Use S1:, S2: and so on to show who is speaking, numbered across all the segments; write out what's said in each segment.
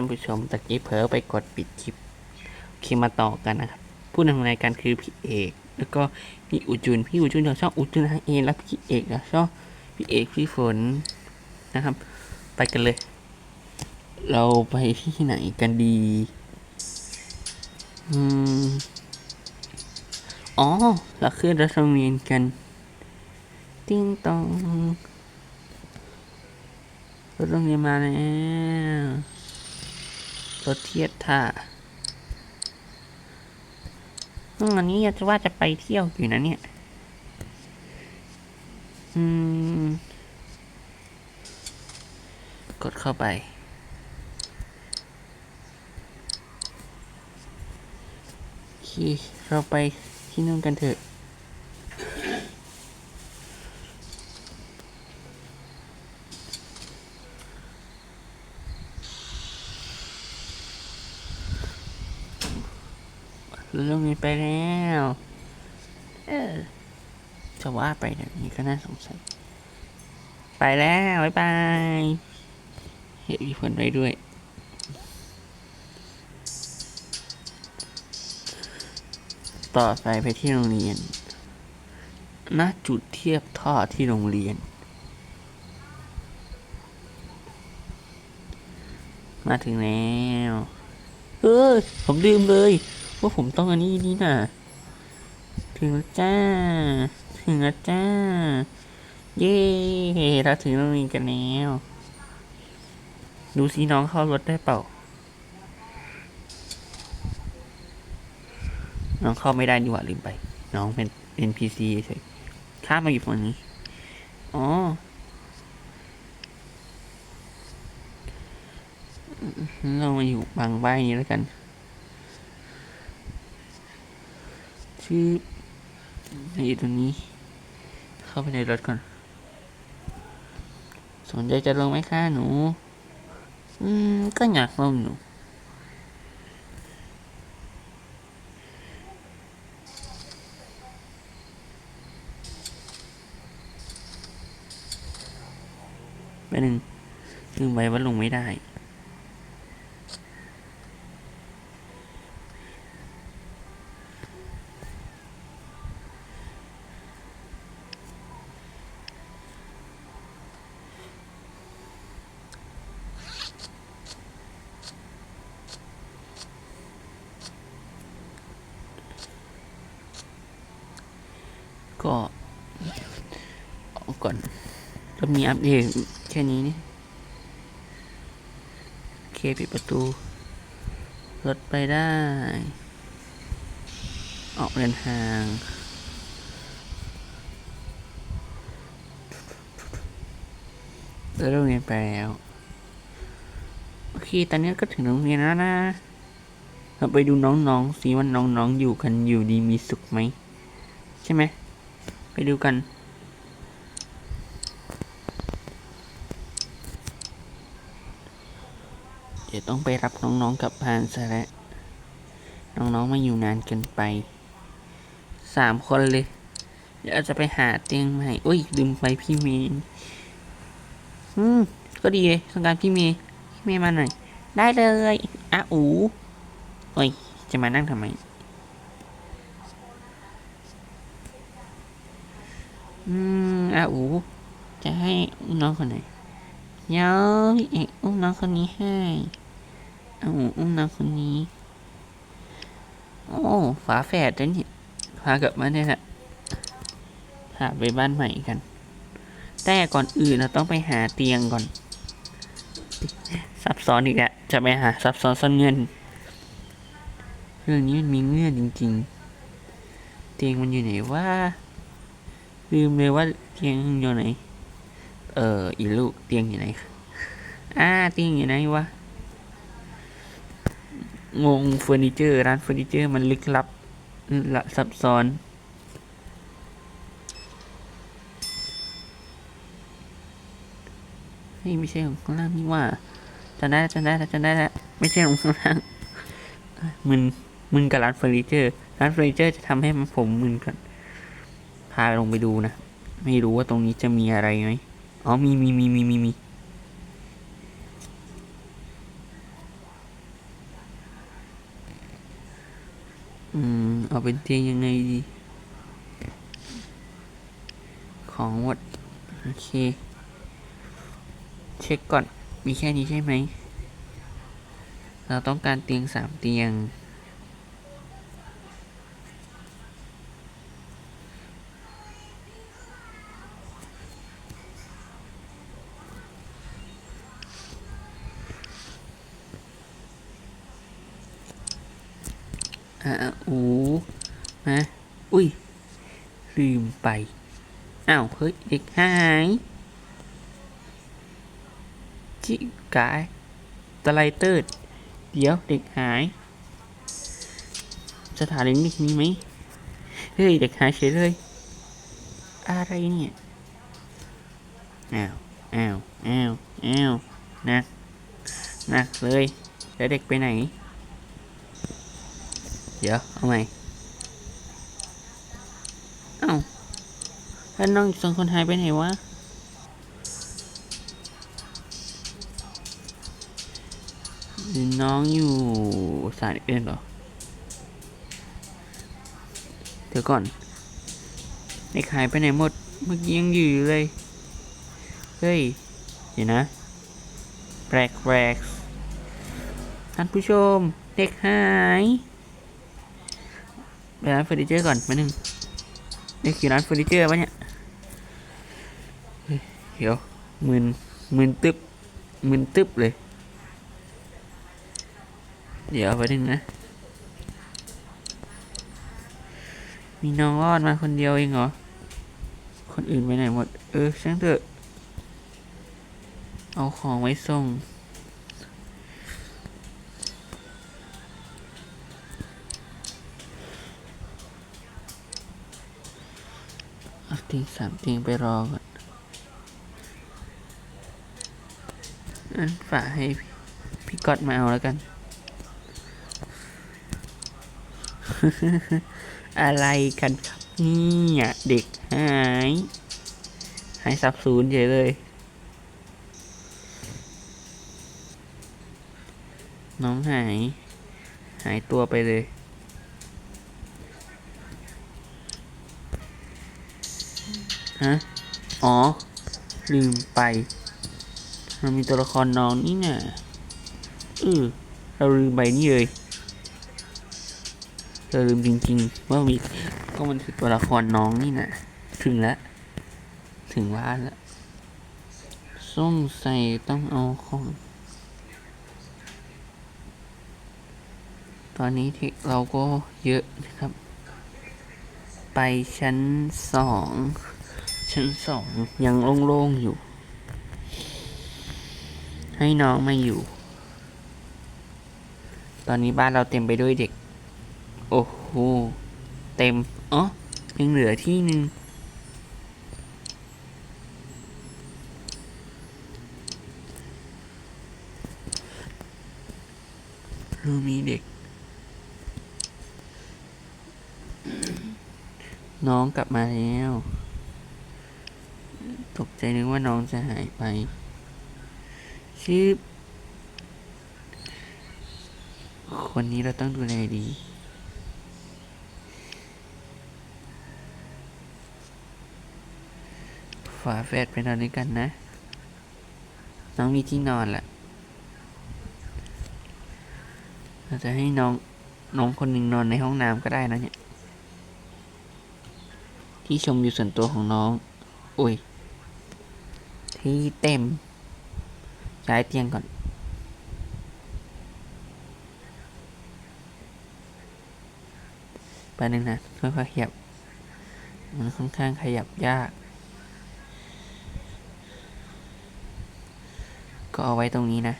S1: ท่านผู้ชมตะกี้เผลอไปกดปิดคลิปโอเคมาต่อกันนะครับผู้ดำเนินรายการคือพี่เอก แล้วก็พี่อุจุนพี่อุจุนจากช่องอุจุนทางเอและพี่เอกจากช่องพี่เอกพี่ฝนนะครับ ไปกันเลย เราไปที่ไหนกันดีอืมอ๋อเราขึ้นรถโรงเรีนกัน ติ้งตองรถโรงเรียนมาแล้ว รถเทียบท่าอันนี้จะว่าจะไปเที่ยวอยู่นะเนี่ย อืม กดเข้าไป โอเค เราไปที่นู่นกันเถอะ เรื่องนี้ไปแล้ว เออจะว่าไปแบบนี้ก็น่าสงสัย ไปแล้วบ๊ายบายเฮ้ยมีคนไปด้วยต่อสายไปที่โรงเรียน ณ จุดเทียบท่อที่โรงเรียน มาถึงแล้ว เออผมลืมเลย ว่าผมต้องอันนี้นี่น่ะ ถึงแล้วจ้า ถึงแล้วจ้า เย้เราถึงโรงเรียนกันแล้ว ดูสิน้องเข้ารถได้เปล่า น้องเข้าไม่ได้นี่หว่าลืมไป น้องเป็น NPC เฉยข้ามมาอยู่ฝั่งนี้ อ๋อเรามาอยู่บางใบนี้แล้วกัน ชื่ออยู่ตรงนี้ เข้าไปในรถก่อน สนใจจะลงไหมคะหนู อืม ก็อยากลงหนูไปหนึ่งลืมไว้ว่าลงไม่ได้ ก็เอาก่อนจะมี อัปเดตแค่นี้นี่เคปิดประตู รถไปได้ ออกเดินทางแล้วโรงเรียนไปแล้ว โอเค ตอนนี้ก็ถึงโรงเรียนแล้วนะเราไปดูน้องๆสิว่าน้องๆอยู่กันอยู่ดีมีสุขไหม ใช่ไหม ไปดูกัน ดี๋ยวต้องไปรับน้องๆกลับบ้านซะแล้วน้องๆมาอยู่นานเกินไปสามคนเลย เดี๋ยวเราจะไปหาเตียงใหม่อุ้ยลืมไปพี่เมย์อืมก็ดีเลยต้องการพี่เมย์พี่เมย์มาหน่อย ได้เลยอะอูโอ้ยจะมานั่งทำไมอืมอาอูจะให้น้องคนไหนเดี๋ยวพี่เอกอุ้มน้องคนนี้ให้ อาอูอุ้มน้องคนนี้ โอ้ฝาแฝดด้วยนี่พากลับมาเนี่ยแหละพาไปบ้านใหม่กัน แต่ก่อนอื่นเราต้องไปหาเตียงก่อน ซับซ้อนอีกแล้วจะไปหาซับซ้อนซ่อนเงินเรื่องนี้มันมีเงื่อนจริง ๆ เตียงมันอยู่ไหนว่าลืมเลยว่าเตียงอยู่ไหน เอออีลูกเตียงอยู่ไหนอ่าเตียงอยู่ไหนวะ งงเฟอร์นิเจอร์ร้านเฟอร์นิเจอร์มันลึกลับละซับซ้อนเฮ้ยไม่ใช่ของข้างล่างนี่ว่าจำได้จำได้จำได้แล้วไม่ใช่ของข้างล่างมึนมึนกับร้านเฟอร์นิเจอร์ ร้านเฟอร์นิเจอร์จะทำให้มันผมมึนก่อนพาลงไปดูนะ ไม่รู้ว่าตรงนี้จะมีอะไรไหมอ๋อมีมีมีมีมีมี เอาเป็นเตียงยังไงดี ของหมด โอเค เช็คก่อน มีแค่นี้ใช่ไหม เราต้องการเตียงสามเตียง อ่าอูมาอุ้ย ลืมไป อ้าว เฮ้ย เด็กหายจิกายตะไลเติร์ดเดี๋ยวเด็กหาย สถานเลี้ยงด็กมีไหมเฮ้ย เด็กหายเฉยเลย อะไรเนี่ย อ้าว อ้าว อ้าว อ้าว นัก นักเลย แล้วเด็กไปไหน เดี๋ยว เอาใหม่ เอ้าแล้วน้องสองคนหายไปไหนวะ น้องอยู่สายเอ็นเหรอ เดี๋ยวก่อนเด็กหายไปไหนหมด เมื่อกี้ยังอยู่อยู่เลย เฮ้ย เดี๋ยวนะแปลกแปลกท่านผู้ชม เด็กหาย ไปร้านเฟอร์นิเจอร์ก่อนมาหนึ่งเด็กอร้านเฟอร์นิเจอร์ปะเนี่ยเฮ้ยเดี๋ยวมึนมึนตึ๊บมึนตึ๊บเลย เดี๋ยวไปหนึ่งนะ มีน้องรอดมาคนเดียวเองเหรอ คนอื่นไปไหนหมด เออช่างเถอะ เอาของไว้ส่ง เอาเตียงสามเตียงไปรอก่อนอันฝากให้พี่พี่ก๊อตมาเอาแล้วกัน อะไรกันครับเนี่ยเด็กหาย หายสับสูญเฉยเลย น้องหาย หายตัวไปเลย ฮะ อ๋อ ลืมไปมันมีตัวละครน้องนี่น่ะเออเราลืมไปนี่เลย เราลืมจริงๆ ว่ามีก็มันคือตัวละครน้องนี่น่ะ ถึงแล้ว ถึงบ้านแล้วส้มใส่ต้องเอาของตอนนี้เทคเราก็เยอะนะครับ ไปชั้นสอง ชั้นสองยังโล่งๆอยู่ ให้น้องมาอยู่ ตอนนี้บ้านเราเต็มไปด้วยเด็ก โอ้โห เต็มอ๋อยังเหลือที่หนึ่งเรามีเด็ก น้องกลับมาแล้ว ตกใจนึกว่าน้องจะหายไป ชื่อ คนนี้เราต้องดูแลดี ฝาแฝดไปนอนด้วยกันนะ น้องมีที่นอนแหละเราจะให้น้องน้องคนหนึ่งนอนในห้องน้ำก็ได้นะเนี่ย ที่ชมอยู่ส่วนตัวของน้อง อุ้ย ที่เต็ม ย้ายเตียงก่อน ไปหนึ่งนะ ค่อยๆขยับ มันค่อนข้างขยับยาก ก็เอาไว้ตรงนี้นะ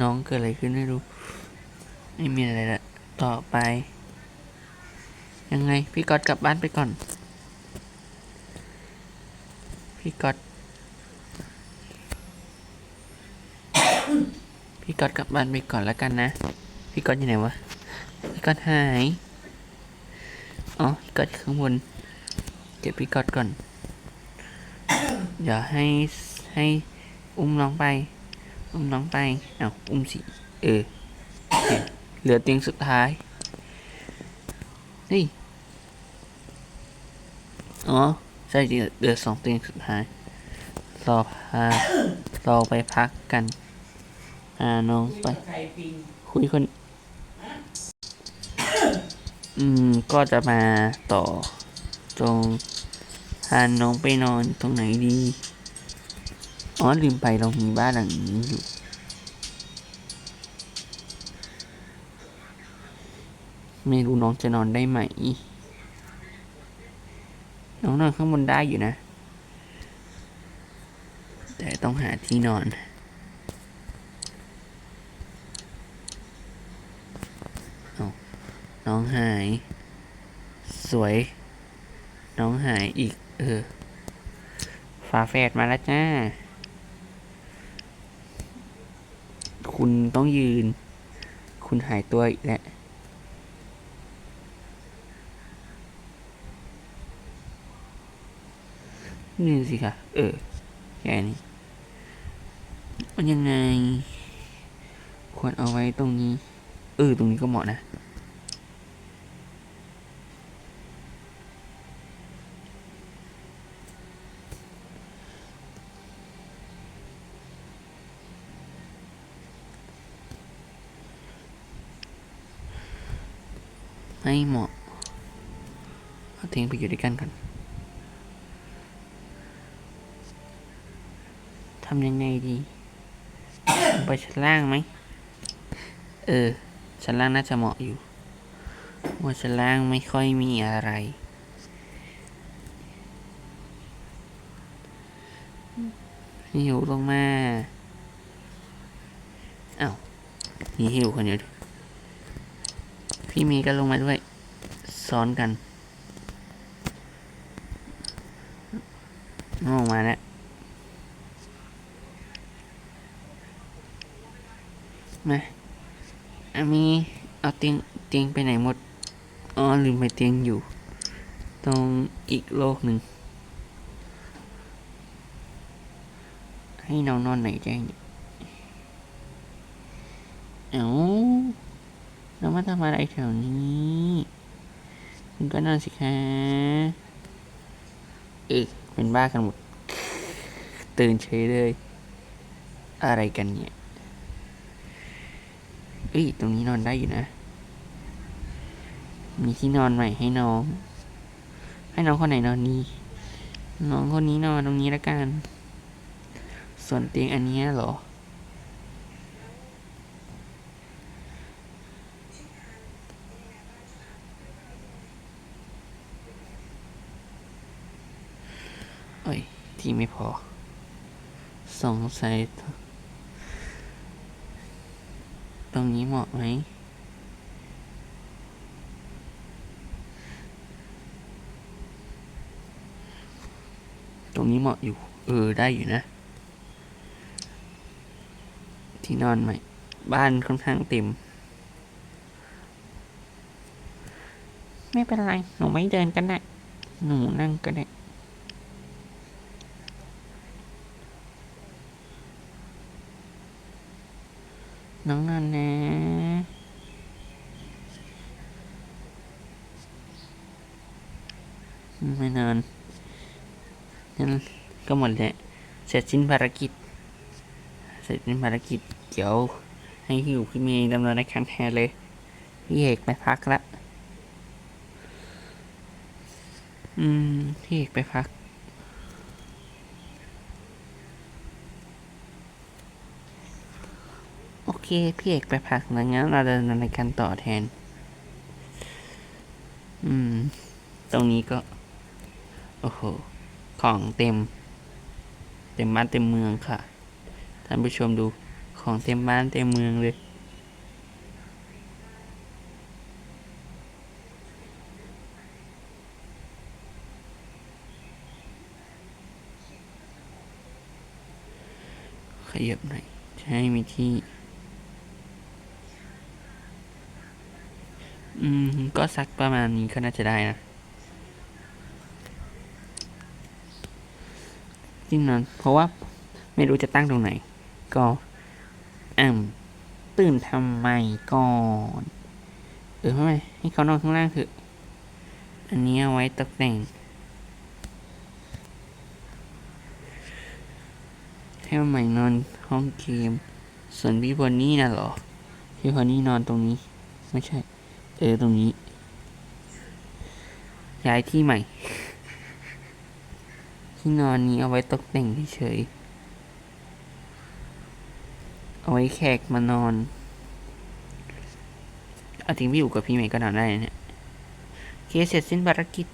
S1: น้องเกิดอะไรขึ้นไม่รู้ ไม่มีอะไรละ ต่อไป ยังไง พี่ก๊อตกลับบ้านไปก่อน พี่ก๊อตพี่ก๊อตกลับบ้านไปก่อนแล้วกันนะ พี่ก๊อตอยู่ไหนวะ พี่ก๊อตหาย อ๋อ พี่ก๊อตข้างบน เก็บพี่ก๊อตก่อน เดี๋ยวให้ให้อุ้มน้องไป อุ้มน้องไป เอาอุ้มสิ เออ เหลือเตียงสุดท้าย นี่ อ๋อ ใช่จริงเหลือสองเตียงสุดท้ายเรอพาเรอไปพักกันอ่าน้องไป คุยคน อืม ก็จะมาต่อ ตรงพาน้องไปนอนตรงไหนดี อ๋อ ลืมไปเรามีบ้านหลังนี้อยู่ไม่รู้น้องจะนอนได้ไหม น้องนอนข้างบนได้อยู่นะ แต่ต้องหาที่นอนเอาน้องหาย สวย น้องหายอีก เออฝาแฝดมาแล้วจ้า คุณต้องยืน คุณหายตัวอีกแล้ว นี่สิคะเออแค่นี้ มันยังไง ควรเอาไว้ตรงนี้ เออ ตรงนี้ก็เหมาะนะ ไม่เหมาะเอาเตียงไปอยู่ด้วยกันก่อนำยังไงดี ไปชั้นล่างไหม เออ ชั้นล่างน่าจะเหมาะอยู่ ว่าชั้นล่างไม่ค่อยมีอะไร หิวลงมาอ้าวมีหิวคนเดียวพี่มย์ก็ลงมาด้วย ซ้อนกันน้องออกมาแล้ว มาอามีเอา เตียงไปไหนหมด อ๋อลืมไปเตียงอยู่ ตรงอีกโลกหนึ่ง ให้นองนอนไหนใจเนี่เอ้าแล้วมาทำอะไรแถวนี้คุณก็นอนสิคะเออเป็นบ้ากันหมด ตื่นเฉยเลย อะไรกันเนี่ยเอ้ย ตรงนี้นอนได้อยู่นะ มีที่นอนใหม่ให้น้อง ให้น้องคนไหนนอนนี่น้องคนนี้นอนตรงนี้ละกัน ส่วนเตียงอันนี้เหรอ เอ้ย ที่ไม่พอ สงสัยตรงนี้เหมาะไหม รงนี้เหมาะอยู่ เออได้อยู่นะ ที่นอนใหม่ บ้านค่อนข้างเต็ม ไม่เป็นไร หนูไม่เดินก็ได้หนูนั่งก็ได้น้องนอนนะไม่นอนันก็หมดแล้วเสร็จสิ้นภารกิจ เสร็จสิ้นภารกิจ เดี๋ยวให้หิวพี่เมย์ดำเนินรายการแทนเลย พี่เอกไปพักละ อืม พี่เอกไปพักโอเคพี่เอกไปพักแล้วงั้นเราจะดำเนินรายการต่อแทน อืม ตรงนี้ก็ โอ้โห ของเต็ม เต็มบ้านเต็มเมืองค่ะ ท่านผู้ชมดูของเต็มบ้านเต็มเมืองเลย ขยับหน่อยให้มีที่อืม ก็สักประมาณนี้ก็น่าจะได้นะ ที่นอน เพราะว่าไม่รู้จะตั้งตรงไหน ก็อ่ำตื่นทำไมก่อนเออไม่เป็นไรให้เขานอนข้างล่างเถอะอันนี้เอาไว้ตกแต่งให้ใหม่นอนห้องเกม ส่วนพี่บอนนี่นะหรอพี่บอนนี่นอนตรงนี้ ไม่ใช่ เออตรงนี้ ย้ายที่ใหม่ ที่นอนนี้เอาไว้ตกแต่งเฉยๆเอาไว้แขกมานอนเอาทิ้งพี่อยู่กับพี่เมย์ก็นอนได้นะเนี่ยเคเสร็จสิ้นภารกิจ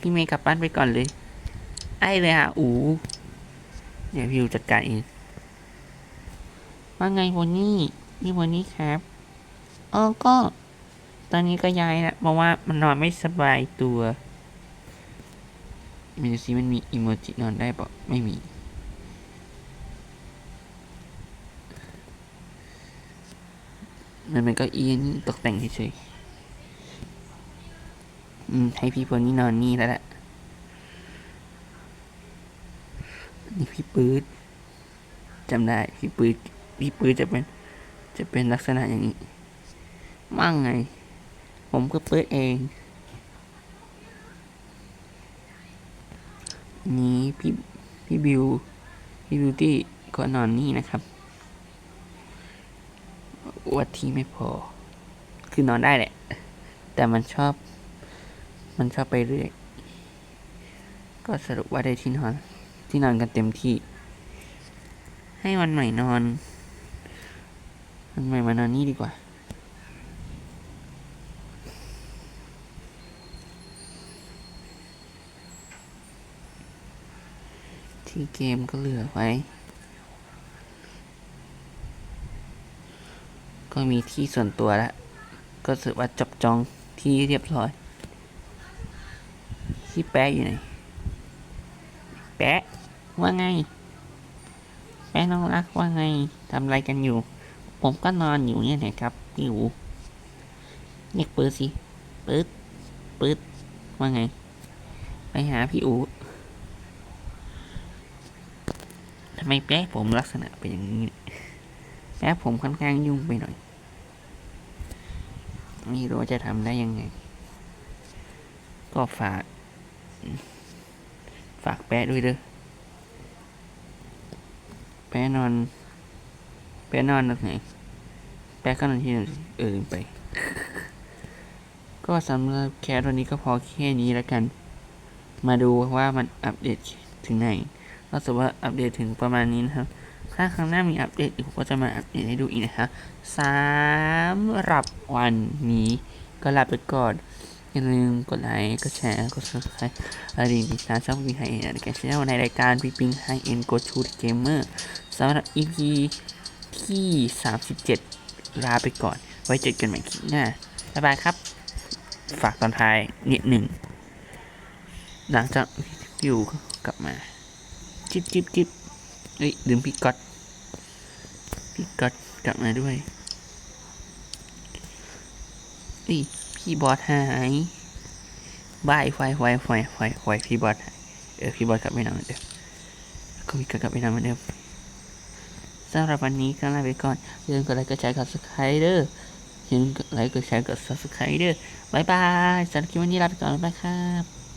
S1: พี่เมย์กลับบ้านไปก่อนเลย ไอ้เลยอะอูเดี๋ยวพี่อยู่จัดการเอง ว่าไงวันนี้นี่วันนี้ครับเออก็ ตอนนี้ก็ย้ายแล้วเพราะว่ามันนอนไม่สบายตัว มีสิมันมีอิโมจินอนได้ปะไม่มี มันเป็นก็อีนี่ตกแต่งเฉยๆ อืม ให้พี่พลนี่นอนนี่แล้วแหละนี่พี่ปื๊ดจำได้พี่ปื๊ดพี่ปื๊ดจะเป็น จะเป็นลักษณะอย่างนี้ มั่งไง ผมก็ปื๊ดเอง นี้พี่พี่บิวพี่บิวตี้ก็นอนนี่นะครับวัดที่ไม่พอ คือนอนได้แหละ แต่มันชอบ มันชอบไปเรื่อย ก็สรุปว่าได้ที่นอน ที่นอนกันเต็มที่ ให้วันใหม่นอน วันใหม่มานอนนี่ดีกว่า ที่เกมก็เหลือไว้ ก็มีที่ส่วนตัวแล้ว ก็ถือว่าจับจองที่เรียบร้อย ที่แปะอยู่ไหน แปะ ว่าไง แปะน้องรักว่าไงทำอะไรกันอยู่ ผมก็นอนอยู่เนี่ยนะครับพี่อูเรียกปืดสิปืดปืดว่าไง ไปหาพี่อูทำ ไมแป๊ะผมลักษณะเป็นอย่างนี้แป๊ะผมค่อนข้างยุ่งไปหน่อยไม่รู้ว่าจะทำได้ยังไง ก็ฝาก ฝากแป๊ะด้วยเด้อแป๊ะนอน แป๊ะนอนตรงไหนแป๊ะก็นอนที่นั่นสิเออไป ก็สำหรับแคสวันนี้ก็พอแค่นี้แล้วกัน มาดูว่ามันอัปเดตถึงไหน ก็สรุปว่าอัปเดตถึงประมาณนี้นะครับ ถ้าครั้งหน้ามีอัปเดตอีกผมก็จะมาอัปเดตให้ดูอีกนะครับสำหรับวันนี้ก็ลาไปก่อนอย่าลืมกดไลค์ กดแชร์ กด subscribe อะไรดีติดตามช่องพิงไฮเอ็นในการแชร์ในรายการพิงไฮเอ็นโกชูดเกมเมอร์สำหรับ EP ที่ 37 ลาไปก่อน ไว้เจอกันใหม่คลิปหน้า บ๊ายบายครับ ฝากตอนท้ายนิดหนึ่ง หลังจากอยู่กลับมา จิบจิบจิบเอ้ยลืมพี่ก๊อตพี่ก๊อตกลับมาด้วยเอ้ยพี่บอสหายบายไฟไฟไฟไฟไฟพี่บอสเออพี่บอสกลับไปนอนเหมือนเดิมแล้วก็พี่ก๊อตกลับไปนอนเหมือนเดิมสำหรับวันนี้ก็ลาไปก่อนอย่าลืมกดไลค์กดแชร์กด subscribe เด้ออย่าลืมกดไลค์กดแชร์กด subscribe เด้อบายบายสำหรับคลิปวันนี้ลาไปก่อนบ๊ายบายครับ